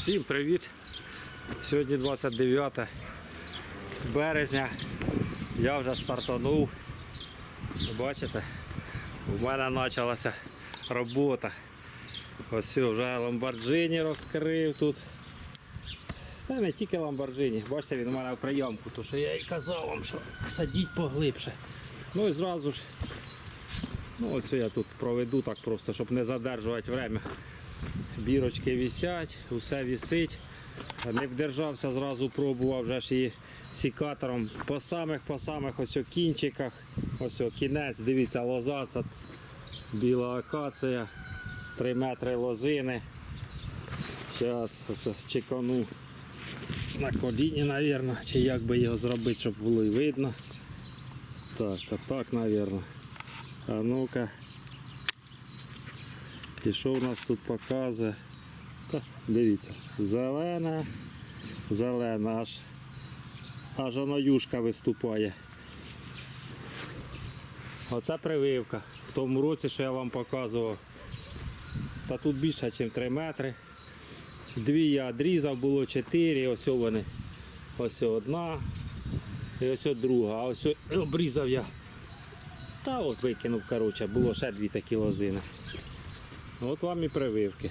Всім привіт! Сьогодні 29 березня. Я вже стартанув. Бачите, у мене почалася робота. Ось вже ламборджині розкрив тут. Та не тільки ламборджині. Бачите, він у мене в прийомку, то що я і казав вам, що садіть поглибше. Ну і зразу ж. Ну ось я тут проведу так просто, щоб не задержувати время. Бірочки висять, усе висить. Не вдержався, зразу пробував вже ж її сікатором по самих по самих ось кінчиках. Ось кінець, дивіться, лоза, це біла акація, 3 метри лозини. Зараз чекану на коліні, мабуть, чи як би його зробити, щоб було і видно. Так, отак, мабуть. А ну-ка. І що у нас тут показує? Та, дивіться, зелена, зелена, аж, аж воно юшка виступає. Оце прививка. В тому році, що я вам показував. Та тут більше, ніж 3 метри. Дві я відрізав, було 4, ось вони. Ось одна і ось друга. А ось обрізав я. Та от викинув, коротше, було ще дві такі лозини. От вам і прививки.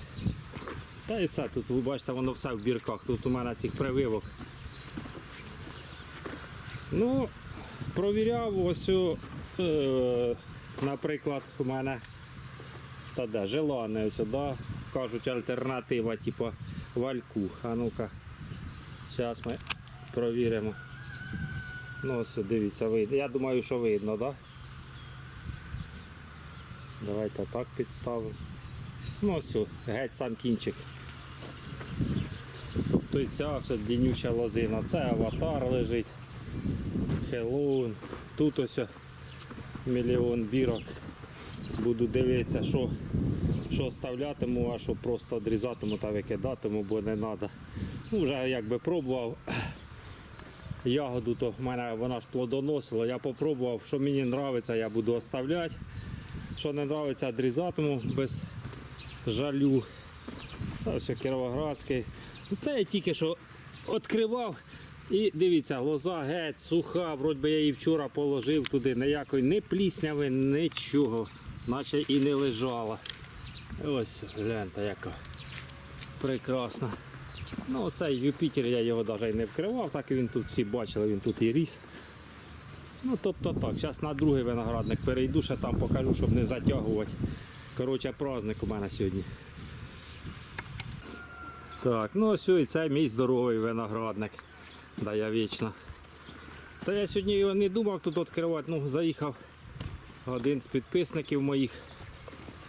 Та і це тут, ви бачите, воно все в бірках. Тут у мене цих прививок. Ну, провіряв ось, е, наприклад, у мене та де, желане ось, да? кажуть, альтернатива, типу вальку. А ну-ка, зараз ми провіримо. Ну, ось, дивіться, видно. Я думаю, що видно, так? Да? Давайте так підставимо. Ну ось, геть сам кінчик. Тобто і ця ось дінюча лозина. Це аватар лежить. Хеллоуін. Тут ось мільйон бірок. Буду дивитися, що, що вставлятиму, а що просто відрізатиму та викидатиму, бо не треба. Ну, вже якби пробував. Ягоду, то в мене вона ж плодоносила. Я попробував, що мені подобається, я буду оставляти. Що не подобається, відрізатиму без жалю. Це все кіровоградський. Це я тільки що відкривав. І дивіться, лоза геть, суха, вроді би я її вчора положив туди, ніякої ні плісняви, нічого, наче і не лежала. Ось, гляньте, яка прекрасна. Ну оцей Юпітер я його навіть не вкривав, так він тут всі бачили, він тут і ріс. Ну тобто так, зараз на другий виноградник перейду, ще там покажу, щоб не затягувати. Коротше, праздник у мене сьогодні. Так, ну ось і це мій здоровий виноградник. Да я вічно. Та я сьогодні його не думав тут відкривати, ну заїхав один з підписників моїх,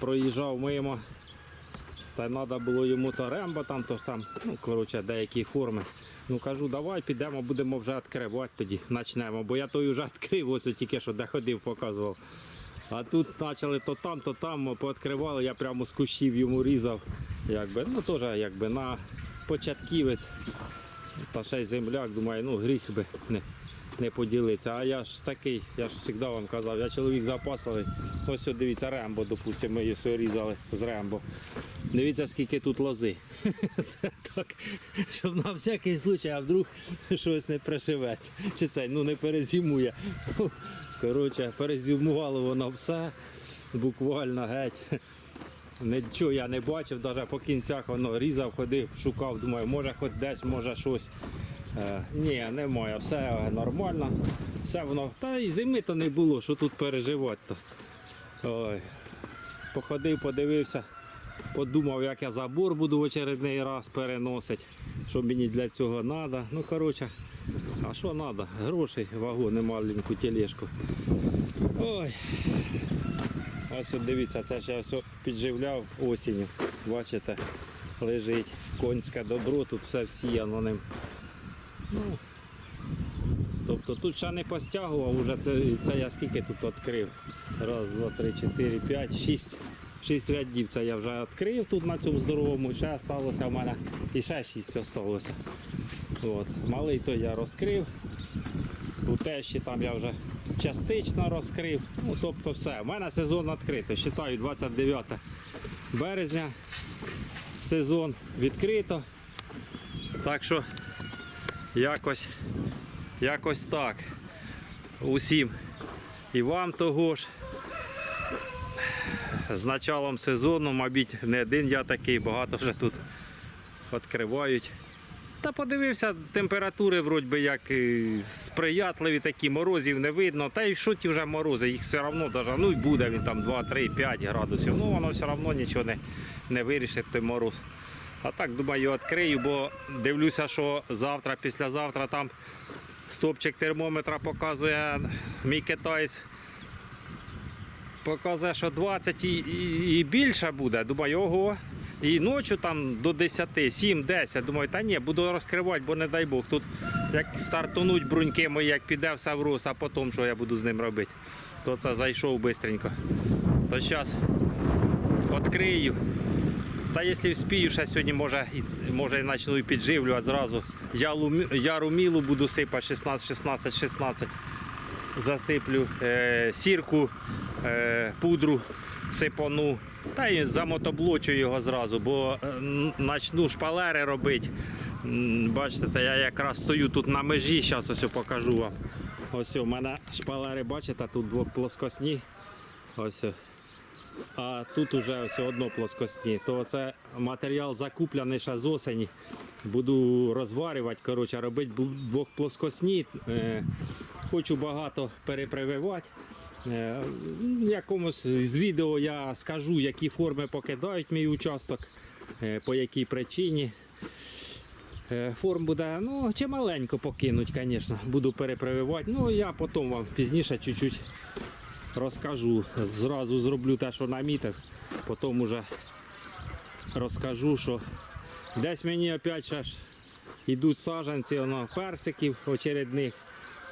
проїжджав мимо. Та треба було йому то рембо там, то там, ну коротше, деякі форми. Ну кажу, давай підемо, будемо вже відкривати тоді, почнемо. Бо я той вже відкрив, ось тільки що де ходив, показував. А тут почали то там, то там, пооткривали, я прямо з кущів йому різав. Якби, ну теж якби на початківець. Та ще й земляк, думаю, ну гріх би не, не поділитися. А я ж такий, я ж завжди вам казав, я чоловік запасливий. Ось от дивіться, Рембо, допустимо, ми все різали з Рембо. Дивіться, скільки тут лози. Це так, щоб на всякий случай, а вдруг щось не пришиветься. Чи це ну, не перезимує. Коротше, перезимувало воно все, буквально геть. Нічого я не бачив, навіть по кінцях воно різав, ходив, шукав, думаю, може хоч десь, може щось. Е, ні, немає, все нормально. Все воно. Та і зими то не було, що тут переживати. Ой. Походив, подивився, подумав, як я забор буду в очередний раз переносити, що мені для цього треба. Ну, коротше, а що треба? Грошей, вагони маленьку тележку. Ой. Ось дивіться, це ж я все підживляв осінню. Бачите, лежить конське добро, тут все всіяно ним. Ну, тобто тут ще не постягував, уже це, це я скільки тут відкрив. Раз, два, три, чотири, п'ять, шість. Шість рядів це я вже відкрив тут на цьому здоровому, ще залишилося в мене і ще шість залишилося. От. Малий той я розкрив. У тещі там я вже частично розкрив. Ну, тобто все. У мене сезон відкритий. Считаю 29 березня. Сезон відкрито. Так що якось, якось так. Усім. І вам того ж. З началом сезону, мабуть, не один я такий, багато вже тут відкривають. Та подивився, температури вроді як сприятливі такі, морозів не видно. Та й що ті вже морози, їх все одно даже, ну і буде він там 2, 3, 5 градусів. Ну воно все одно нічого не, не вирішить той мороз. А так думаю, відкрию, бо дивлюся, що завтра, післязавтра там стопчик термометра показує мій китаєць. Показує, що 20 і, і, і більше буде. Думаю, ого. І ночі там до 10, 7, 10. Думаю, та ні, буду розкривати, бо не дай Бог. Тут як стартануть бруньки мої, як піде все в рост, а потім що я буду з ним робити. То це зайшов швидко. То зараз відкрию. Та якщо вспію, ще сьогодні може, може і почну і підживлювати зразу. Ялу, яру мілу буду сипати 16, 16, 16. Засиплю е, сірку, пудру сипану. Та й замотоблочу його зразу, бо е, н- начну шпалери робити. Бачите, я якраз стою тут на межі, зараз ось покажу вам. Ось у мене шпалери, бачите, тут двохплоскосні. Ось. А тут уже ось одно плоскосні. То це матеріал закуплений ще з осені. Буду розварювати, коротше, робити двохплоскосні. Е, хочу багато перепрививати. Е, в якомусь з відео я скажу, які форми покидають мій участок, е, по якій причині. Е, Форм буде ну, чималенько покинуть, звісно. Буду перепрививати. Ну, я потім вам пізніше чуть-чуть розкажу. Зразу зроблю те, що намітив, потім уже розкажу, що десь мені опять ж йдуть саджанці воно, персиків очередних.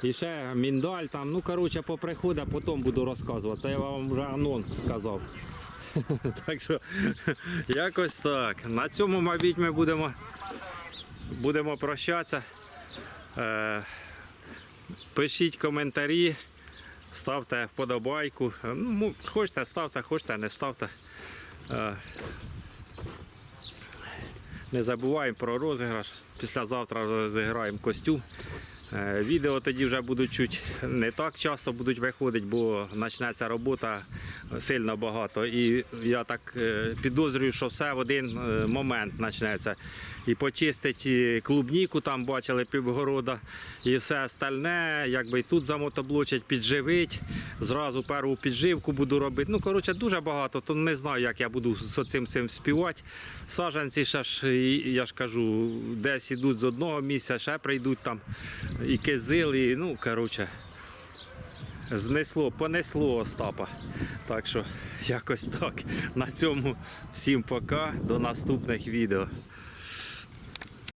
І ще міндаль там. Ну, коротше, поприходить, потім буду розказувати. Це я вам вже анонс сказав. Так що якось так. На цьому, мабуть, ми будемо, будемо прощатися. Е, пишіть коментарі. Ставте вподобайку. Ну, хочете ставте, хочете не ставте. Е, Не забуваємо про розіграш. Післязавтра розіграємо костюм. Е, Відео тоді вже будуть чуть не так часто будуть виходити, бо почнеться робота сильно багато. І я так е, підозрюю, що все в один е, момент почнеться. І почистить клубніку, там бачили півгорода, і все остальне, якби і тут замотоблочать, підживить. Зразу перву підживку буду робити. Ну, коротше, дуже багато, то не знаю, як я буду з цим цим співати. Саджанці ще ж, я ж кажу, десь ідуть з одного місця, ще прийдуть там і кизил, і ну, коротше. Знесло, понесло Остапа. Так що якось так. На цьому всім пока. До наступних відео.